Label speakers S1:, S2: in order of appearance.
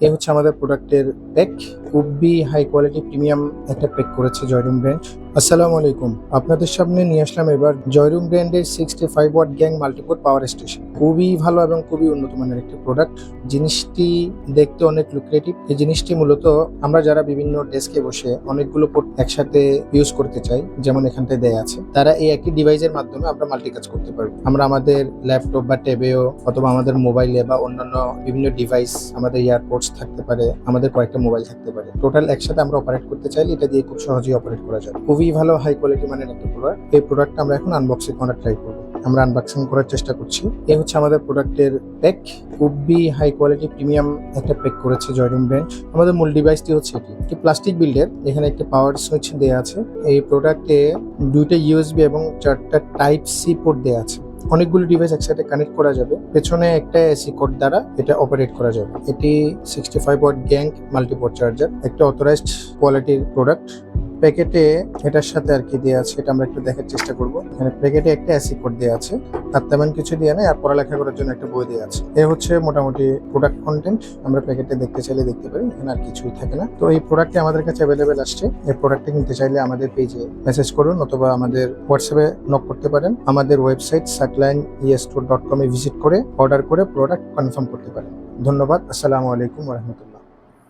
S1: এই হচ্ছে আমাদের প্রোডাক্টের প্যাক খুবই হাই কোয়ালিটি প্রিমিয়াম একটা প্যাক করেছে জয়রুম ব্র্যান্ড। আসসালামু আলাইকুম। আপনাদের সামনে নিয়ে আসলাম এবার জয়রুম ব্র্যান্ডের sixty five watt GaN multiple power station খুবই ভালো এবং খুবই উন্নত মানের একটি প্রোডাক্ট জিনিসটি দেখতে অনেক লুক্রেটিভ এই জিনিসটি মূলত আমরা যারা বিভিন্ন ডেস্কে বসে অনেকগুলো port একসাথে ইউজ করতে চাই, যেমন এখানটায় দেয়া আছে, তারা এই একটি ডিভাইসের মাধ্যমে আমরা মাল্টি কাজ করতে পারব আমরা আমাদের ল্যাপটপ বা ট্যাবেও অথবা আমাদের মোবাইলে বা অন্যান্য বিভিন্ন ডিভাইস আমাদের এয়ারপোর্টস থাকতে পারে, আমাদের কয়েকটা মোবাইল থাকতে পারে। টোটাল একসাথে আমরা অপারেট করতে চাইলে এটা দিয়ে খুব সহজেই অপারেট করা যায়। খুবই ভালো হাই কোয়ালিটি মানের একটা প্রোডাক্ট এই প্রোডাক্টটা আমরা এখন আনবক্সিং করার ট্রাই করব। আমরা আনবক্সিং করার চেষ্টা করছি। এই হচ্ছে আমাদের প্রোডাক্টের প্যাক খুবই হাই কোয়ালিটি প্রিমিয়াম একটা প্যাক করেছে জয়রুম ব্র্যান্ড আমাদের মূল ডিভাইসটি হচ্ছে এটি। একটি প্লাস্টিক বিল্ডের এখানে একটা পাওয়ার সুইচ দেওয়া আছে। এই প্রোডাক্টে দুইটা ইউএসবি এবং চারটা টাইপ সি পোর্ট দেওয়া আছে। অনেকগুলো ডিভাইস একসাথে কানেক্ট করা যাবে। পেছনে একটা এসি কোড দ্বারা এটা অপারেট করা যাবে। এটি sixty five watt GaN multiport charger একটা অথরাইজড কোয়ালিটির প্রোডাক্ট প্যাকেটে এটার সাথে আর কি দেওয়া আছে এটা আমরা একটু দেখার চেষ্টা করব। এখানে প্যাকেটে একটা অ্যাসি কোড দেওয়া আছে, তার তেমন কিছু দেওয়া নেই, আর পড়ালেখা করার জন্য একটা বই দেওয়া আছে। এ হচ্ছে মোটামুটি প্রোডাক্ট কন্টেন্ট আমরা প্যাকেটে দেখতে চাইলে দেখতে পারি, এখানে আর কিছুই থাকে না। তো এই প্রোডাক্টটি আমাদের কাছে অ্যাভেলেবেল আসছে, এই প্রোডাক্টটি কিনতে চাইলে আমাদের পেজে মেসেজ করুন, অথবা আমাদের হোয়াটসঅ্যাপে নক করতে পারেন। আমাদের ওয়েবসাইট সাকলাইন ইয়েস্টোর ডট কমে ভিজিট করে অর্ডার করে প্রোডাক্ট কনফার্ম করতে পারেন। ধন্যবাদ, আসসালামু আলাইকুম রহমতুল্লাহ।